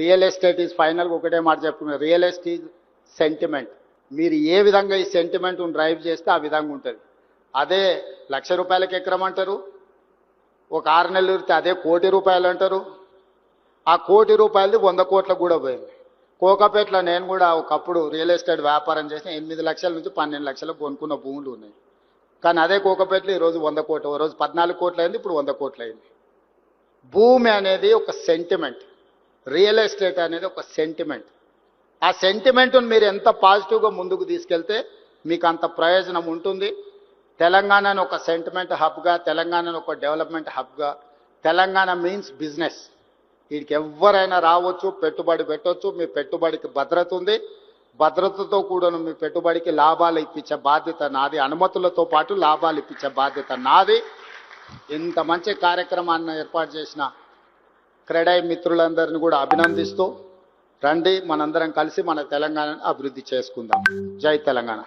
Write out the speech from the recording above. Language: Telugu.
రియల్ ఎస్టేట్ ఈజ్ ఫైనల్ ఒకటే మాట చెప్పుకున్నారు రియల్ ఎస్టేట్ సెంటిమెంట్ మీరు ఏ విధంగా ఈ సెంటిమెంట్ను డ్రైవ్ చేస్తే ఆ విధంగా ఉంటుంది. అదే లక్ష రూపాయలకి ఎకరం అంటారు. ఒక ఆరు నెలలు ఇస్తే అదే కోటి రూపాయలు అంటారు. ఆ కోటి రూపాయలది వంద కోట్లకు కూడా పోయింది. కోకపేటలో నేను కూడా ఒకప్పుడు రియల్ ఎస్టేట్ వ్యాపారం చేసిన ఎనిమిది లక్షల నుంచి పన్నెండు లక్షలకు కొనుక్కున్న భూములు ఉన్నాయి. కానీ అదే కోకపేటలో ఈరోజు వంద కోట్లు ఓ రోజు పద్నాలుగు కోట్లు అయింది ఇప్పుడు వంద కోట్లు అయింది. భూమి అనేది ఒక సెంటిమెంట్ రియల్ ఎస్టేట్ అనేది ఒక సెంటిమెంట్. ఆ సెంటిమెంట్ను మీరు ఎంత పాజిటివ్గా ముందుకు తీసుకెళ్తే మీకు అంత ప్రయోజనం ఉంటుంది. తెలంగాణను ఒక సెంటిమెంట్ హబ్గా తెలంగాణను ఒక డెవలప్మెంట్ హబ్గా తెలంగాణ మీన్స్ బిజినెస్. వీడికి ఎవరైనా రావచ్చు పెట్టుబడి పెట్టవచ్చు మీ పెట్టుబడికి భద్రత ఉంది. భద్రతతో కూడాను మీ పెట్టుబడికి లాభాలు ఇప్పించే బాధ్యత నాది అనుమతులతో పాటు లాభాలు ఇప్పించే బాధ్యత నాది. ఇంత మంచి కార్యక్రమాన్ని ఏర్పాటు చేసిన క్రెడై మిత్రులందరినీ కూడా అభినందిస్తూ రండి మనందరం కలిసి మన తెలంగాణను అభివృద్ధి చేసుకుందాం. జై తెలంగాణ.